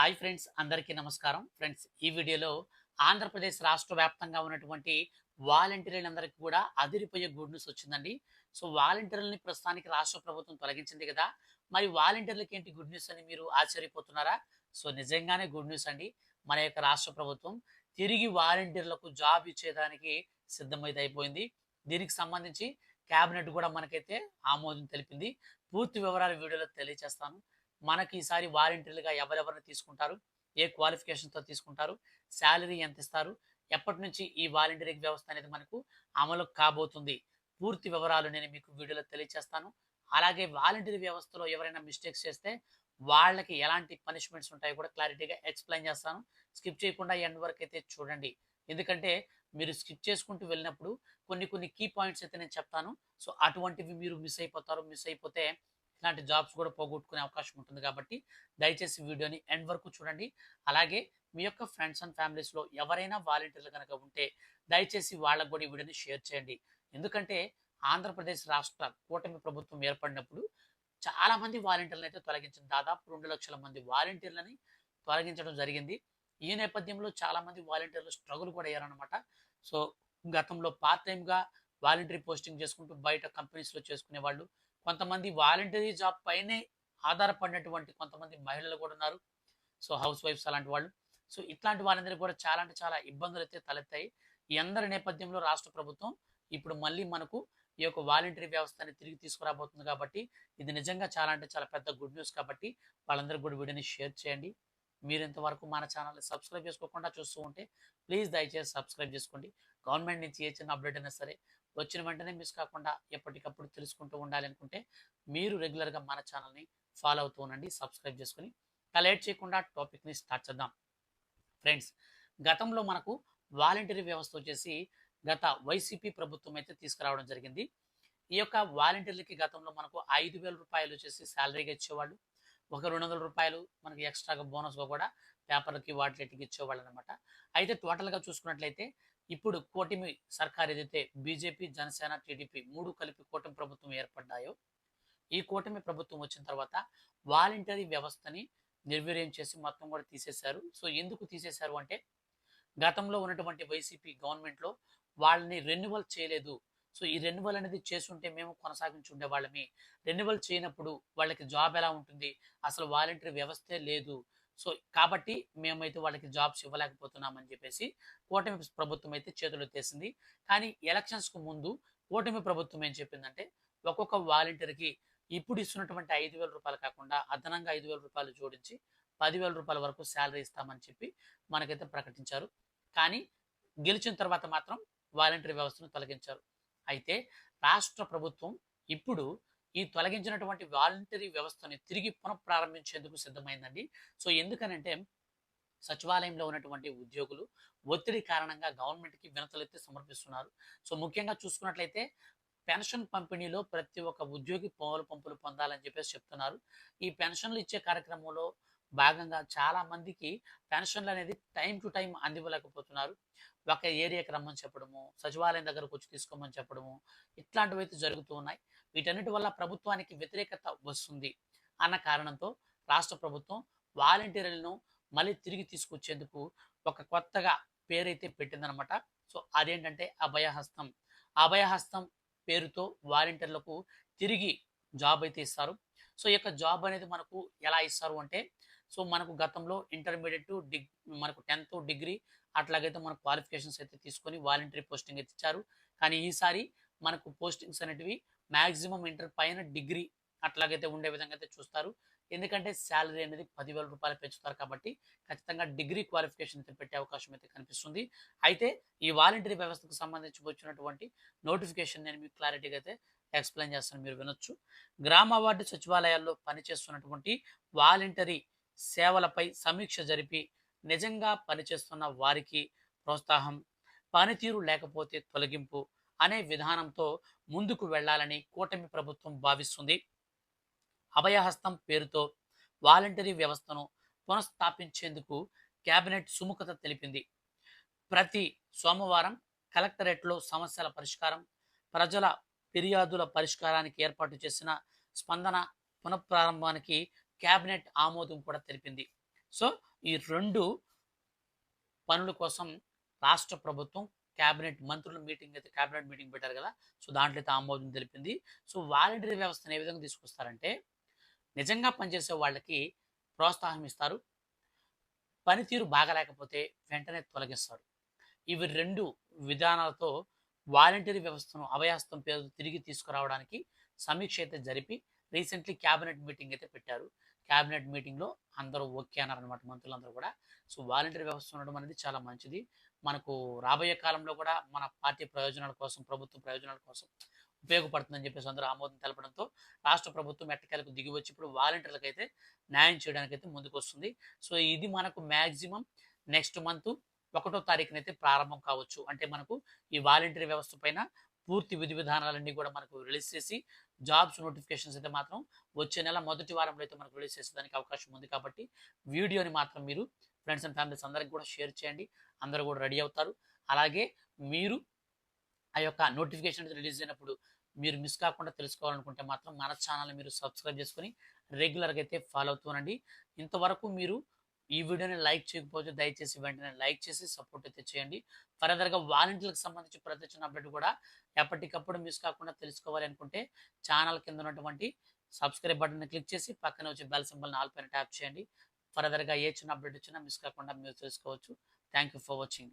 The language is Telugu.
హాయ్ ఫ్రెండ్స్ అందరికీ నమస్కారం. ఫ్రెండ్స్ ఈ వీడియోలో ఆంధ్రప్రదేశ్ రాష్ట్ర వ్యాప్తంగా ఉన్నటువంటి వాలంటీర్లందరికీ కూడా అదిరిపోయే గుడ్ న్యూస్ వచ్చిందండి. సో వాలంటీర్లని ప్రస్తుతానికి రాష్ట్ర ప్రభుత్వం తొలగించింది కదా మరి వాలంటీర్లకి ఏంటి గుడ్ న్యూస్ అని మీరు ఆశ్చర్యపోతున్నారా? సో నిజంగానే గుడ్ న్యూస్ అండి. మన యొక్క రాష్ట్ర ప్రభుత్వం తిరిగి వాలంటీర్లకు జాబ్ ఇచ్చేదానికి సిద్ధమైతే అయిపోయింది దీనికి సంబంధించి క్యాబినెట్ కూడా మనకైతే ఆమోదం తెలిపింది. పూర్తి వివరాలు వీడియోలో తెలియజేస్తాను మనకి ఈసారి వాలంటీర్లుగా ఎవరెవరిని తీసుకుంటారు? ఏ క్వాలిఫికేషన్తో తీసుకుంటారు? శాలరీ ఎంత ఇస్తారు ఎప్పటి నుంచి ఈ వాలంటీరింగ్ వ్యవస్థ అనేది మనకు అమలు కాబోతుంది? పూర్తి వివరాలు నేను మీకు వీడియోలో తెలియజేస్తాను అలాగే వాలంటీర్ వ్యవస్థలో ఎవరైనా మిస్టేక్స్ చేస్తే వాళ్ళకి ఎలాంటి పనిష్మెంట్స్ ఉంటాయో కూడా క్లారిటీగా ఎక్స్ప్లెయిన్ చేస్తాను. స్కిప్ చేయకుండా ఎండ్ వరకు అయితే చూడండి. ఎందుకంటే మీరు స్కిప్ చేసుకుంటూ వెళ్ళినప్పుడు కొన్ని కొన్ని కీ పాయింట్స్ అయితే నేను చెప్తాను. సో అటువంటివి మీరు మిస్ అయిపోతారు. మిస్ అయిపోతే ఇలాంటి జాబ్స్ కూడా పోగొట్టుకునే అవకాశం ఉంటుంది కాబట్టి దయచేసి వీడియోని ఎండ్ వరకు చూడండి. అలాగే మీ యొక్క ఫ్రెండ్స్ అండ్ ఫ్యామిలీస్లో ఎవరైనా వాలంటీర్లు కనుక ఉంటే దయచేసి వాళ్ళకు కూడా ఈ వీడియోని షేర్ చేయండి. ఎందుకంటే ఆంధ్రప్రదేశ్ రాష్ట్ర కూటమి ప్రభుత్వం ఏర్పడినప్పుడు చాలా మంది వాలంటీర్లను అయితే తొలగించింది దాదాపు రెండు లక్షల మంది వాలంటీర్లని తొలగించడం జరిగింది. ఈ నేపథ్యంలో చాలా మంది వాలంటీర్లు స్ట్రగుల్ కూడా అయ్యారనమాట సో గతంలో పార్ట్ టైంగా వాలంటీర్ పోస్టింగ్ చేసుకుంటూ బయట కంపెనీస్లో చేసుకునే వాళ్ళు కొంతమంది వాలంటరీ జాబ్ పైనే ఆధారపడినటువంటి కొంతమంది మహిళలు కూడా ఉన్నారు. సో హౌస్ వైఫ్స్ అలాంటి వాళ్ళు. సో ఇట్లాంటి వారందరికీ కూడా చాలా అంటే చాలా ఇబ్బందులు అయితే తలెత్తాయి. ఈ అందరి నేపథ్యంలో రాష్ట్ర ప్రభుత్వం ఇప్పుడు మళ్ళీ మనకు ఈ యొక్క వాలంటరీ వ్యవస్థని తిరిగి తీసుకురాబోతుంది కాబట్టి ఇది నిజంగా చాలా అంటే చాలా పెద్ద గుడ్ న్యూస్ కాబట్టి వాళ్ళందరూ కూడా వీడియోని షేర్ చేయండి. మీరు ఇంతవరకు మన ఛానల్ని సబ్స్క్రైబ్ చేసుకోకుండా చూస్తూ ఉంటే ప్లీజ్ దయచేసి సబ్స్క్రైబ్ చేసుకోండి. గవర్నమెంట్ నుంచి ఏ చిన్న అప్డేట్ అయినా సరే వచ్చిన వెంటనే మిస్ కాకుండా ఎప్పటికప్పుడు తెలుసుకుంటూ ఉండాలి అనుకుంటే మీరు రెగ్యులర్గా మన ఛానల్ని ఫాలో అవుతూ ఉండండి సబ్స్క్రైబ్ చేసుకుని లేట్ చేయకుండా టాపిక్ని స్టార్ట్ చేద్దాం. ఫ్రెండ్స్ గతంలో మనకు వాలంటరీ వ్యవస్థ వచ్చేసి గత వైసీపీ ప్రభుత్వం అయితే తీసుకురావడం జరిగింది. ఈ యొక్క వాలంటీర్లకి గతంలో మనకు ఐదు వేల రూపాయలు వచ్చేసి శాలరీగా ఇచ్చేవాళ్ళు. ఒక రెండు వందల రూపాయలు మనకి ఎక్స్ట్రాగా బోనస్గా కూడా పేపర్లకి వాటికి ఇచ్చేవాళ్ళు అనమాట అయితే టోటల్గా చూసుకున్నట్లయితే ఇప్పుడు కూటమి సర్కార్ ఏదైతే బీజేపీ జనసేన టీడీపీ మూడు కలిపి కూటమి ప్రభుత్వం ఏర్పడ్డాయో ఈ కూటమి ప్రభుత్వం వచ్చిన తర్వాత వాలంటరీ వ్యవస్థని నిర్వీర్యం చేసి మొత్తం కూడా తీసేశారు. సో ఎందుకు తీసేశారు అంటే గతంలో ఉన్నటువంటి వైసీపీ గవర్నమెంట్లో వాళ్ళని రెన్యువల్ చేయలేదు. సో ఈ రెన్యువల్ అనేది చేస్తుంటే మేము కొనసాగించి ఉండేవాళ్ళమే. రెన్యువల్ చేయనప్పుడు వాళ్ళకి జాబ్ ఎలా ఉంటుంది? అసలు వాలంటరీ వ్యవస్థే లేదు. సో కాబట్టి మేమైతే వాళ్ళకి జాబ్స్ ఇవ్వలేకపోతున్నామని చెప్పేసి కూటమి ప్రభుత్వం అయితే చేతులు ఎత్తేసింది. కానీ ఎలక్షన్స్కు ముందు కూటమి ప్రభుత్వం ఏం చెప్పిందంటే ఒక్కొక్క వాలంటీర్కి ఇప్పుడు ఇస్తున్నటువంటి ఐదు వేల రూపాయలు కాకుండా అదనంగా ఐదు వేల రూపాయలు జోడించి పదివేల రూపాయల వరకు శాలరీ ఇస్తామని చెప్పి మనకైతే ప్రకటించారు. కానీ గెలిచిన తర్వాత మాత్రం వాలంటీర్ వ్యవస్థను తొలగించారు. అయితే రాష్ట్ర ప్రభుత్వం ఇప్పుడు ఈ తొలగించినటువంటి వాలంటరీ వ్యవస్థని తిరిగి పునఃప్రారంభించేందుకు సిద్ధమైందండి. సో ఎందుకనంటే సచివాలయంలో ఉన్నటువంటి ఉద్యోగులు ఒత్తిడి కారణంగా గవర్నమెంట్కి వినతులైతే సమర్పిస్తున్నారు. సో ముఖ్యంగా చూసుకున్నట్లయితే పెన్షన్ పంపిణీలో ప్రతి ఒక్క ఉద్యోగి పౌలు పంపులు పొందాలని చెప్పేసి చెప్తున్నారు. ఈ పెన్షన్లు ఇచ్చే కార్యక్రమంలో భాగంగా చాలా మందికి పెన్షన్లు అనేది టైం టు టైం అందివ్వలేకపోతున్నారు. ఒక ఏరియాకి రమ్మని చెప్పడము సచివాలయం దగ్గరకు వచ్చి తీసుకోమని చెప్పడము ఇట్లాంటివి అయితే జరుగుతూ ఉన్నాయి. వీటన్నిటి వల్ల ప్రభుత్వానికి వ్యతిరేకత వస్తుంది అన్న కారణంతో రాష్ట్ర ప్రభుత్వం వాలంటీర్లను మళ్ళీ తిరిగి తీసుకొచ్చేందుకు ఒక కొత్తగా పేరైతే పెట్టిందనమాట సో అదేంటంటే అభయహస్తం. అభయహస్తం పేరుతో వాలంటీర్లకు తిరిగి జాబ్ అయితే ఇస్తారు. సో ఈ యొక్క జాబ్ అనేది మనకు ఎలా ఇస్తారు అంటే సో మనకు గతంలో ఇంటర్మీడియట్ డిగ్ మనకు టెన్త్ డిగ్రీ అట్లాగైతే మన క్వాలిఫికేషన్స్ అయితే తీసుకొని వాలంటరీ పోస్టింగ్ అయితే ఇచ్చారు. కానీ ఈసారి మనకు పోస్టింగ్స్ అనేటివి మ్యాక్సిమం ఇంటర్ పైన డిగ్రీ అట్లాగైతే ఉండే విధంగా అయితే చూస్తారు. ఎందుకంటే శాలరీ అనేది పదివేల రూపాయలు పెంచుతారు కాబట్టి ఖచ్చితంగా డిగ్రీ క్వాలిఫికేషన్ అయితే పెట్టే అవకాశం అయితే కనిపిస్తుంది. అయితే ఈ వాలంటరీ వ్యవస్థకు సంబంధించి వచ్చినటువంటి నోటిఫికేషన్ నేను మీకు క్లారిటీగా అయితే ఎక్స్ప్లెయిన్ చేస్తాను మీరు వినొచ్చు. గ్రామ వార్డు సచివాలయాల్లో పనిచేస్తున్నటువంటి వాలంటరీ సేవలపై సమీక్ష జరిపి నిజంగా పనిచేస్తున్న వారికి ప్రోత్సాహం పనితీరు లేకపోతే తొలగింపు అనే విధానంతో ముందుకు వెళ్ళాలని కూటమి ప్రభుత్వం భావిస్తుంది. అభయహస్తం పేరుతో వాలంటరీ వ్యవస్థను పునఃస్థాపించేందుకు కేబినెట్ సుముఖత తెలిపింది. ప్రతి సోమవారం కలెక్టరేట్లో సమస్యల పరిష్కారం ప్రజల ఫిర్యాదుల పరిష్కారానికి ఏర్పాటు చేసిన స్పందన పునఃప్రారంభానికి క్యాబినెట్ ఆమోదం కూడా తెలిపింది. సో ఈ రెండు పనుల కోసం రాష్ట్ర ప్రభుత్వం క్యాబినెట్ మంత్రుల మీటింగ్ అయితే క్యాబినెట్ మీటింగ్ పెట్టారు కదా సో దాంట్లో అయితే ఆమోదం తెలిపింది. సో వాలంటీర్ వ్యవస్థను ఏ విధంగా తీసుకొస్తారంటే నిజంగా పనిచేసే వాళ్ళకి ప్రోత్సాహం ఇస్తారు. పనితీరు బాగలేకపోతే వెంటనే తొలగిస్తారు. ఇవి రెండు విధానాలతో వాలంటీర్ వ్యవస్థను అభయాస్తం పేరు తిరిగి తీసుకురావడానికి సమీక్ష అయితే జరిపి రీసెంట్లీ క్యాబినెట్ మీటింగ్ అయితే పెట్టారు. క్యాబినెట్ మీటింగ్లో అందరూ ఓకే అన్నారనమాట మంత్రులందరూ కూడా. సో వాలంటీర్ వ్యవస్థ ఉండడం అనేది చాలా మంచిది. మనకు రాబోయే కాలంలో కూడా మన పార్టీ ప్రయోజనాల కోసం ప్రభుత్వం ప్రయోజనాల కోసం ఉపయోగపడుతుందని చెప్పేసి అందరూ ఆమోదం తెలపడంతో రాష్ట్ర ప్రభుత్వం ఎట్టకేలకు దిగి వచ్చి ఇప్పుడు వాలంటీర్లకు అయితే న్యాయం చేయడానికి అయితే ముందుకు వస్తుంది సో ఇది మనకు మ్యాక్సిమం నెక్స్ట్ మంత్ ఒకటో తారీఖునైతే ప్రారంభం కావచ్చు. అంటే మనకు ఈ వాలంటీర్ వ్యవస్థ పైన పూర్తి విధి విధానాలన్నీ కూడా మనకు రిలీజ్ చేసి జాబ్స్ నోటిఫికేషన్స్ అయితే మాత్రం వచ్చే నెల మొదటి వారంలో అయితే మనకు రిలీజ్ చేసేదానికి అవకాశం ఉంది కాబట్టి వీడియోని మాత్రం మీరు ఫ్రెండ్స్ అండ్ ఫ్యామిలీస్ అందరికి కూడా షేర్ చేయండి. అందరూ కూడా రెడీ అవుతారు. అలాగే మీరు ఆ యొక్క నోటిఫికేషన్ రిలీజ్ అయినప్పుడు మీరు మిస్ కాకుండా తెలుసుకోవాలనుకుంటే మాత్రం మన ఛానల్ని మీరు సబ్స్క్రైబ్ చేసుకొని రెగ్యులర్గా అయితే ఫాలో అవుతూనండి ఇంతవరకు మీరు ఈ వీడియోని లైక్ చేయకపోతే దయచేసి వెంటనే లైక్ చేసి సపోర్ట్ అయితే చేయండి. ఫర్దర్గా వాలంటీర్లకు సంబంధించి ప్రతి చిన్న అప్డేట్ కూడా ఎప్పటికప్పుడు మిస్ కాకుండా తెలుసుకోవాలి అనుకుంటే ఛానల్ కింద ఉన్నటువంటి సబ్స్క్రైబ్ బటన్ని క్లిక్ చేసి పక్కన వచ్చి బెల్ సింబల్ని ఆల్ పైన ట్యాప్ చేయండి. ఫర్దర్గా ఏ చిన్న అప్డేట్ వచ్చినా మిస్ కాకుండా మీరు తెలుసుకోవచ్చు. Thank you for watching.